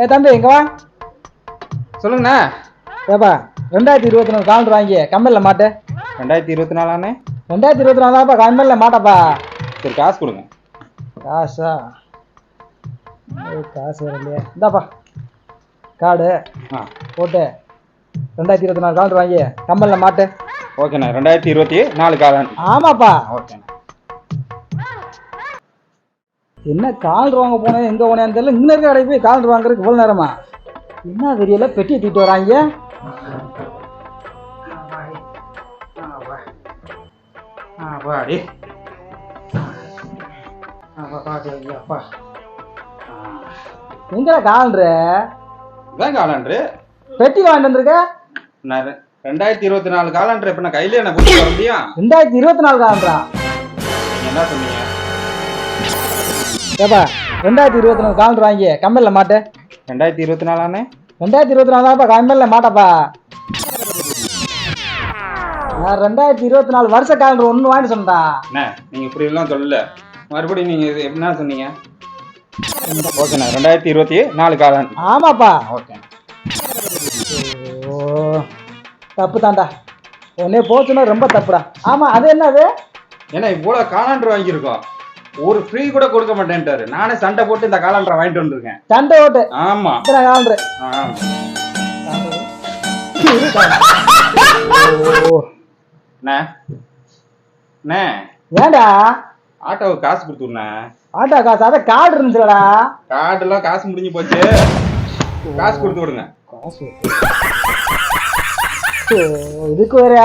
ஏ தம்பி இங்க வா. சொல்லுங்கண்ணா. ஏப்பா ரெண்டாயிரத்தி இருபத்தி நாலு காலண்டர் வாங்கி கம்பெனியில் மாட்டு. ரெண்டாயிரத்தி இருபத்தி நாலாண்ணே. ரெண்டாயிரத்தி இருபத்தி நாலு தான்ப்பா கம்பெனியில் மாட்டப்பா. சரி காசு கொடுங்க. காசா? காசு வர இல்லையா. இந்தாப்பா. கார்டு. ஆ. போட்டு. ரெண்டாயிரத்தி இருபத்தி நாலு காலண்டர் வாங்கி கம்பெனியில் மாட்டு. ஓகேண்ணா ரெண்டாயிரத்தி இருபத்தி நாலு காலன் ஆமாப்பா. ஓகேண்ணா. என்ன காலண்டர் வாங்க போனேன் எங்கே போனேன்னு தெரியல. இன்னும் இருக்க கடைக்கு போய் காலண்டர் வாங்குறதுக்கு இவ்வளோ நேரமா? என்ன தெரியல பெட்டியை தூக்கிட்டு வராங்க. பாடி அப்பா எங்கடா காலண்டரு இதான் காலண்டரு பெட்டி வாங்கிட்டு வந்திருக்க? நான் ரெண்டாயிரத்தி இருபத்தி நாலு காலண்டர் இப்போ நான் கையிலே வர முடியும்? ரெண்டாயிரத்தி இருபத்தி நாலு காலண்டரா என்ன சொன்னீங்க? ஏப்பா ரெண்டாயிரத்தி இருபத்தி நாலு காலண்டர் வாங்கி கம்பெனியில் மாட்டு. ரெண்டாயிரத்தி இருபத்தி நாலாண்ணே. ரெண்டாயிரத்தி இருபத்தி நாலு தான்ப்பா கம்பெனியில் மாட்டப்பா. நான் ரெண்டாயிரத்தி இருபத்தி நாலு வருஷ காலண்டர் ஒன்று வாங்கிட்டு சொன்னடா அண்ணே நீங்கள் இப்படி எல்லாம் சொல்லல. மறுபடியும் நீங்கள் இது என்ன சொன்னீங்க? ஓகேண்ணா ரெண்டாயிரத்தி இருபத்தி நாலு காலன் ஆமாப்பா. ஓகே. ஓ தப்பு தான்டா. உடனே போச்சுன்னா ரொம்ப தப்புடா. ஆமா அது என்னது? ஏன்னா இவ்வளோ காலண்டர் வாங்கியிருக்கோம். ஒரு ஃப்ரீ கூட கொடுக்க மாட்டேன்ட்டாரு. நானே சண்டை போட்டு இந்த காலண்டரை வாங்கிட்டு வந்திருக்கேன். சண்டை ஓட்டு ஆமா. இத்தனை காலண்டர்? ஆட்டோவுக்கு காசு கொடுத்துருண்ணே. ஆட்டோ காசு? அதான் கார்டு இருந்துச்சுலடா. கார்டெல்லாம் காசு முடிஞ்சு போச்சு. காசு கொடுத்து விடுங்க. காசு. இதுக்கு வேற